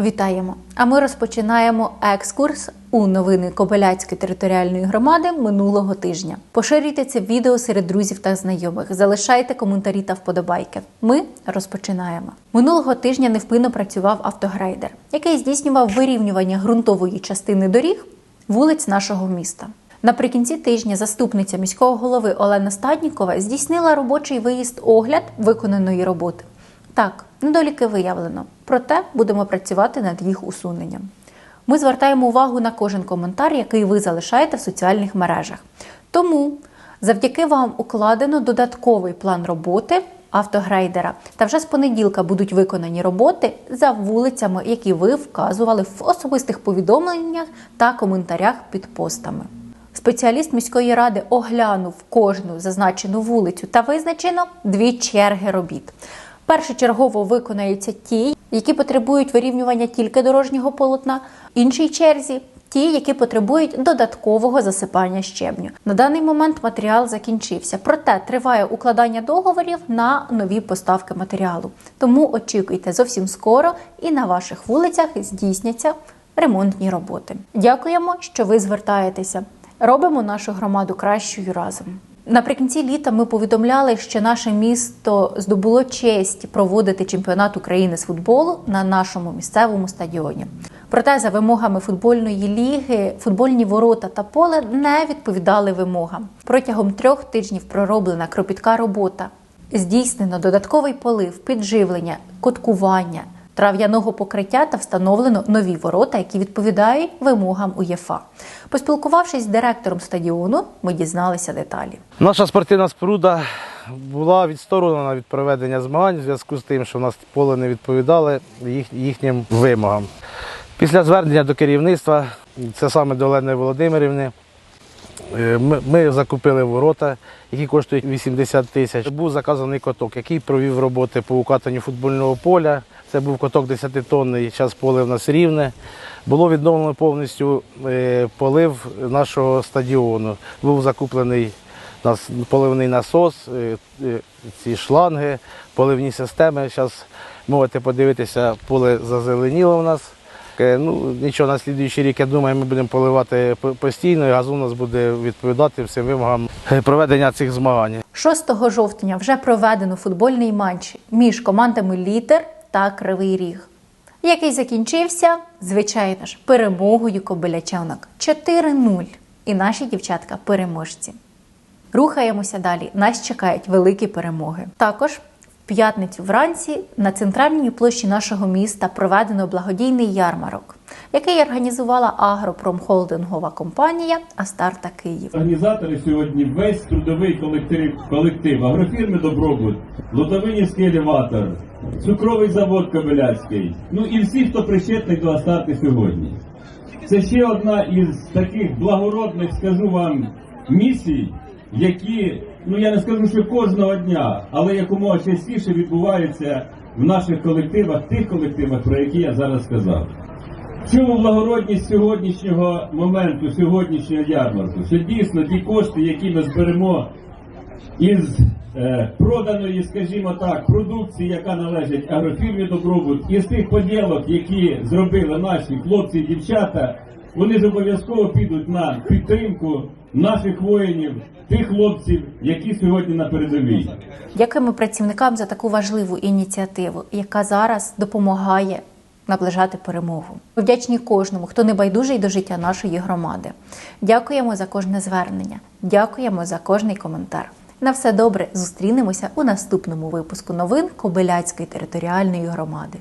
Вітаємо! А ми розпочинаємо екскурс у новини Кобиляцької територіальної громади минулого тижня. Поширюйте це відео серед друзів та знайомих. Залишайте коментарі та вподобайки. Ми розпочинаємо. Минулого тижня невпинно працював автогрейдер, який здійснював вирівнювання ґрунтової частини доріг вулиць нашого міста. Наприкінці тижня заступниця міського голови Олена Стаднікова здійснила робочий виїзд огляд виконаної роботи. Так, недоліки виявлено, проте будемо працювати над їх усуненням. Ми звертаємо увагу на кожен коментар, який ви залишаєте в соціальних мережах. Тому завдяки вам укладено додатковий план роботи автогрейдера. Та вже з понеділка будуть виконані роботи за вулицями, які ви вказували в особистих повідомленнях та коментарях під постами. Спеціаліст міської ради оглянув кожну зазначену вулицю та визначено дві черги робіт. Першочергово виконаються ті, які потребують вирівнювання тільки дорожнього полотна, іншій черзі ті, які потребують додаткового засипання щебню. На даний момент матеріал закінчився, проте триває укладання договорів на нові поставки матеріалу. Тому очікуйте зовсім скоро і на ваших вулицях здійсняться ремонтні роботи. Дякуємо, що ви звертаєтеся. Робимо нашу громаду кращою разом. Наприкінці літа ми повідомляли, що наше місто здобуло честь проводити чемпіонат України з футболу на нашому місцевому стадіоні. Проте, за вимогами футбольної ліги, футбольні ворота та поле не відповідали вимогам. Протягом трьох тижнів пророблена кропітка робота. Здійснено додатковий полив, підживлення, коткування, трав'яного покриття та встановлено нові ворота, які відповідають вимогам УЄФА. Поспілкувавшись з директором стадіону, ми дізналися деталі. Наша спортивна споруда була відсторонена від проведення змагань в зв'язку з тим, що в нас поле не відповідало їхнім вимогам. Після звернення до керівництва, це саме до Олени Володимирівни, е, ми, закупили ворота, які коштують 80 тисяч. Був заказаний коток, який провів роботи по укатанню футбольного поля. Це був коток 10-тонний, зараз поле в нас рівне. Було відновлено повністю е, полив нашого стадіону. Був закуплений поливний насос, е, е, ці шланги, поливні системи. Зараз можете подивитися, поле зазеленіло у нас. Ну, нічого, на слідуючий рік, я думаю, ми будемо поливати постійно, і газон у нас буде відповідати всім вимогам проведення цих змагань. 6 жовтня вже проведено футбольний матч між командами Літер та Кривий Ріг, який закінчився, звичайно ж, перемогою кобилячанок 4-0. І наші дівчатка переможці. Рухаємося далі. Нас чекають великі перемоги. Також в п'ятницю вранці на центральній площі нашого міста проведено благодійний ярмарок, який організувала агропромхолдингова компанія Астарта Київ. Організатори сьогодні весь трудовий колектив, колектив агрофірми Добробут, Лотовинівський елеватор, цукровий завод Кобиляцький, ну і всі, хто причетний до Астарти сьогодні. Це ще одна із таких благородних, скажу вам, місій, які, ну я не скажу, що кожного дня, але якомога частіше відбуваються в наших колективах, тих колективах, про які я зараз сказав. В чому благородність сьогоднішнього моменту, сьогоднішнього ярмарку? Що дійсно ті кошти, які ми зберемо із е, проданої, скажімо так, продукції, яка належить агрофірмі Добробут, із тих поділок, які зробили наші хлопці і дівчата, вони ж обов'язково підуть на підтримку наших воїнів, тих хлопців, які сьогодні на передовій. Дякуємо працівникам за таку важливу ініціативу, яка зараз допомагає наближати перемогу. Ми вдячні кожному, хто не байдужий до життя нашої громади. Дякуємо за кожне звернення, дякуємо за кожний коментар. На все добре зустрінемося у наступному випуску новин Кобиляцької територіальної громади.